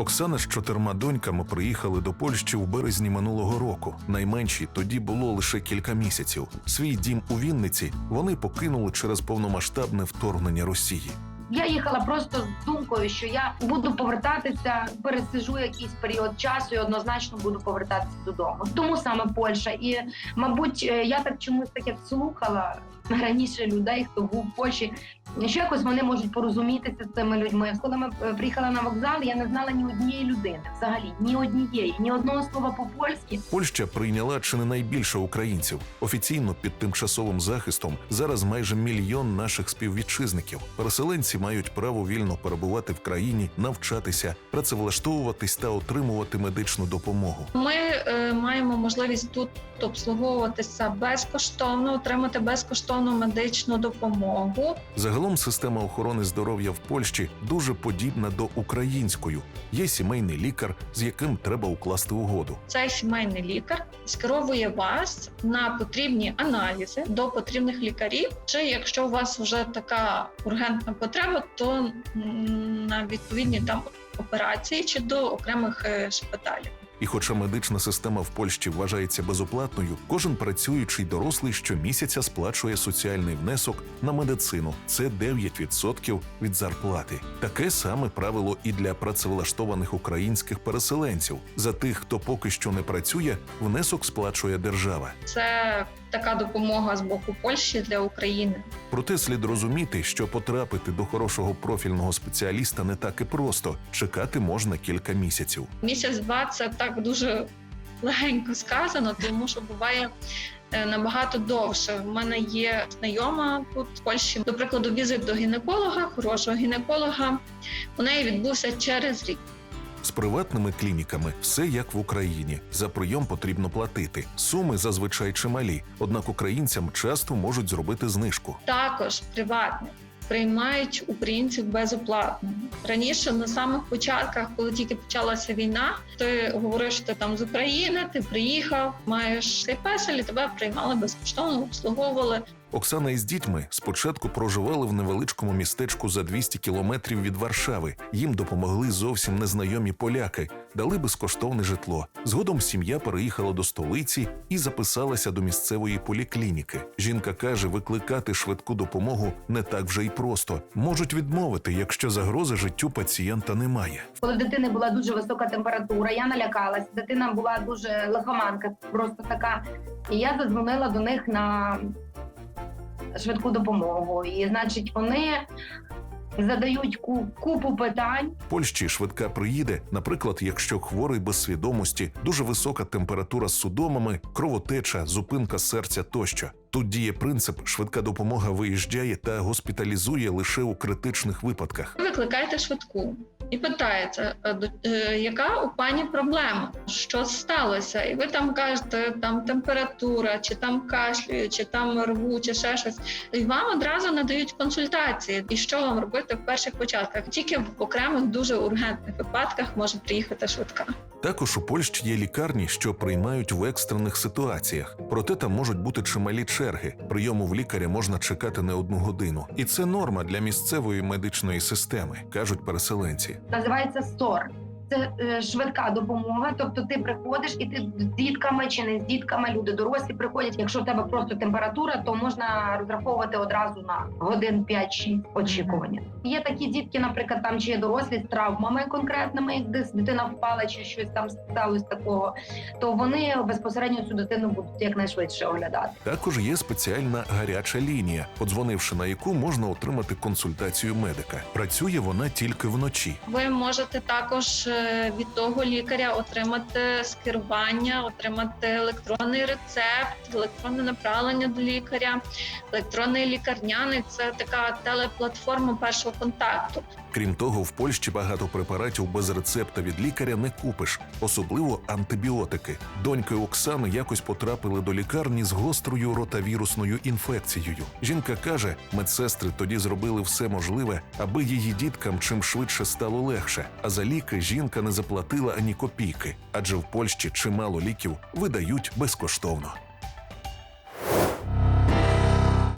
Оксана з чотирма доньками приїхали до Польщі в березні минулого року. Найменшій тоді було лише кілька місяців. Свій дім у Вінниці вони покинули через повномасштабне вторгнення Росії. Я їхала просто з думкою, що я буду повертатися, пересижу якийсь період часу і однозначно буду повертатися додому. Тому саме Польща. І, мабуть, е, я так чомусь так як слухала раніше людей, хто був в Польщі, що якось вони можуть порозумітися з цими людьми. Коли ми е, приїхали на вокзал, я не знала ні однієї людини, взагалі ні однієї, ні одного слова по-польськи. Польща прийняла чи не найбільше українців. Офіційно під тимчасовим захистом зараз майже мільйон наших співвітчизників. Переселенці мають право вільно перебувати в країні, навчатися, працевлаштовуватись та отримувати медичну допомогу. Ми е, маємо можливість тут обслуговуватися безкоштовно, отримати безкоштовну медичну допомогу. Загалом система охорони здоров'я в Польщі дуже подібна до української. Є сімейний лікар, з яким треба укласти угоду. Цей сімейний лікар скеровує вас на потрібні аналізи до потрібних лікарів. Чи якщо у вас вже така ургентна потреба, то на відповідні там операції чи до окремих е, шпиталів. І хоча медична система в Польщі вважається безоплатною, кожен працюючий дорослий щомісяця сплачує соціальний внесок на медицину. Це 9% від зарплати. Таке саме правило і для працевлаштованих українських переселенців. За тих, хто поки що не працює, внесок сплачує держава. Це така допомога з боку Польщі для України. Проте слід розуміти, що потрапити до хорошого профільного спеціаліста не так і просто. Чекати можна кілька місяців. Місяць-два це так дуже легенько сказано, тому що буває е, набагато довше. В мене є знайома тут в Польщі, до прикладу, візит до гінеколога, хорошого гінеколога. У неї відбувся через рік. З приватними клініками все як в Україні. За прийом потрібно платити. Суми зазвичай чималі, однак українцям часто можуть зробити знижку. Також приватні приймають українців безоплатно. Раніше на самих початках, коли тільки почалася війна, ти говориш, що ти там з України, ти приїхав, маєш цей песель, тебе приймали безкоштовно, обслуговували. Оксана із дітьми спочатку проживали в невеличкому містечку за 200 кілометрів від Варшави. Їм допомогли зовсім незнайомі поляки, дали безкоштовне житло. Згодом сім'я переїхала до столиці і записалася до місцевої поліклініки. Жінка каже, викликати швидку допомогу не так вже й просто. Можуть відмовити, якщо загрози життю пацієнта немає. Коли дитини була дуже висока температура, я налякалась. Дитина була дуже лихоманка, просто така. І я задзвонила до них на швидку допомогу. І значить, вони задають купу питань. Польщі швидка приїде, наприклад, якщо хворий без свідомості, дуже висока температура з судомами, кровотеча, зупинка серця тощо. Тут діє принцип: швидка допомога виїжджає та госпіталізує лише у критичних випадках. Ви викликаєте швидку і питаєте, е, е, яка у пані проблема, що сталося? І ви там кажете, там температура, чи там кашлює, чи там рву, чи ще щось. І вам одразу надають консультації, і що вам робити в перших початках. Тільки в окремих дуже ургентних випадках може приїхати швидка. Також у Польщі є лікарні, що приймають в екстрених ситуаціях. Проте там можуть бути чималі черги. Прийому в лікаря можна чекати не одну годину. І це норма для місцевої медичної системи, кажуть переселенці. Називається СОР. Це е, швидка допомога. Тобто ти приходиш і ти з дітками чи не з дітками, люди дорослі приходять. Якщо в тебе просто температура, то можна розраховувати одразу на годин 5-6 очікування. Є такі дітки, наприклад, там чи є дорослі з травмами конкретними, як дитина впала чи щось там сталося такого, то вони безпосередньо цю дитину будуть якнайшвидше оглядати. Також є спеціальна гаряча лінія, подзвонивши на яку можна отримати консультацію медика. Працює вона тільки вночі. Ви можете також е, від того лікаря отримати скерування, отримати електронний рецепт, електронне направлення до лікаря, електронний лікарняний це така телеплатформа першого контакту. Крім того, в Польщі багато препаратів без рецепта від лікаря не купиш, особливо антибіотики. Доньки Оксани якось потрапили до лікарні з гострою ротавірусною інфекцією. Жінка каже, медсестри тоді зробили все можливе, аби її діткам чим швидше стало легше. А за ліки жінка не заплатила ані копійки, адже в Польщі чимало ліків видають безкоштовно.